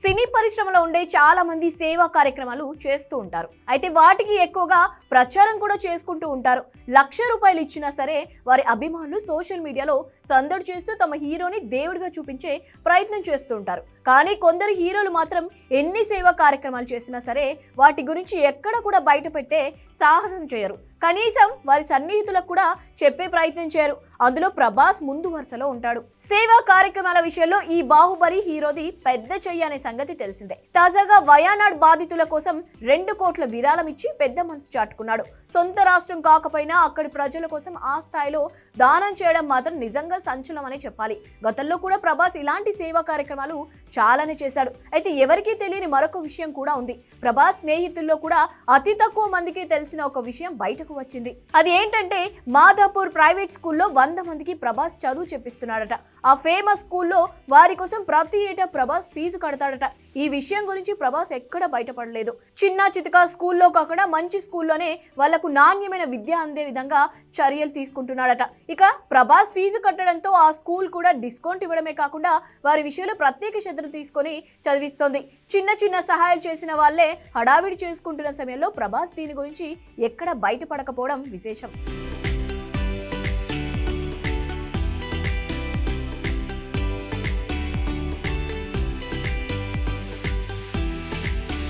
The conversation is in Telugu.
సినీ పరిశ్రమలో ఉండే చాలా మంది సేవా కార్యక్రమాలు చేస్తూ ఉంటారు. అయితే వాటికి ఎక్కువగా ప్రచారం కూడా చేసుకుంటూ ఉంటారు. లక్ష రూపాయలు ఇచ్చినా సరే వారి అభిమానులు సోషల్ మీడియాలో సందడి చేస్తూ తమ హీరోని దేవుడిగా చూపించే ప్రయత్నం చేస్తూ ఉంటారు. కానీ కొందరు హీరోలు మాత్రం ఎన్ని సేవా కార్యక్రమాలు చేసినా సరే వాటి గురించి ఎక్కడ కూడా బయట పెట్టే సాహసం చేయరు. కనీసం వారి సన్నిహితులకు కూడా చెప్పే ప్రయత్నం అందులో ప్రభాస్ ముందు వరుసలో ఉంటాడు. సేవా కార్యక్రమాల విషయంలో ఈ బాహుబలి హీరోది పెద్ద చెయ్యి అనే సంగతి తెలిసిందే. తాజాగా వయానాడ్ బాధితుల కోసం రెండు కోట్ల విరాళం ఇచ్చి పెద్ద మనసు చాటుకున్నాడు. సొంత రాష్ట్రం కాకపోయినా అక్కడి ప్రజల కోసం ఆ స్థాయిలో దానం చేయడం మాత్రం నిజంగా సంచలనమనే చెప్పాలి. గతంలో కూడా ప్రభాస్ ఇలాంటి సేవా కార్యక్రమాలు చాలానే చేశాడు. అయితే ఎవరికీ తెలియని మరొక విషయం కూడా ఉంది. ప్రభాస్ స్నేహితుల్లో కూడా అతి తక్కువ మందికి తెలిసిన ఒక విషయం బయటకు వచ్చింది. అది ఏంటంటే మాధాపూర్ ప్రైవేట్ స్కూల్లో వంద మందికి ప్రభాస్ చదువు చెప్పిస్తున్నాడట. ఆ ఫేమస్ స్కూల్లో వారి కోసం ప్రతి ఏటా ప్రభాస్ ఫీజు కడతాడట. ఈ విషయం గురించి ప్రభాస్ ఎక్కడ బయటపడలేదు. చిన్న చితక స్కూల్లో కాకుండా మంచి స్కూల్లోనే వాళ్ళకు నాణ్యమైన విద్య అందే విధంగా చర్యలు తీసుకుంటున్నాడట. ఇక ప్రభాస్ ఫీజు కట్టడంతో ఆ స్కూల్ కూడా డిస్కౌంట్ ఇవ్వడమే కాకుండా వారి విషయంలో ప్రత్యేక శ్రద్ధ తీసుకొని చదివిస్తోంది. చిన్న చిన్న సహాయాలు చేసిన వాళ్ళే హడావిడి చేసుకుంటున్న సమయంలో ప్రభాస్ దీని గురించి ఎక్కడ బయటపడకపోవడం విశేషం.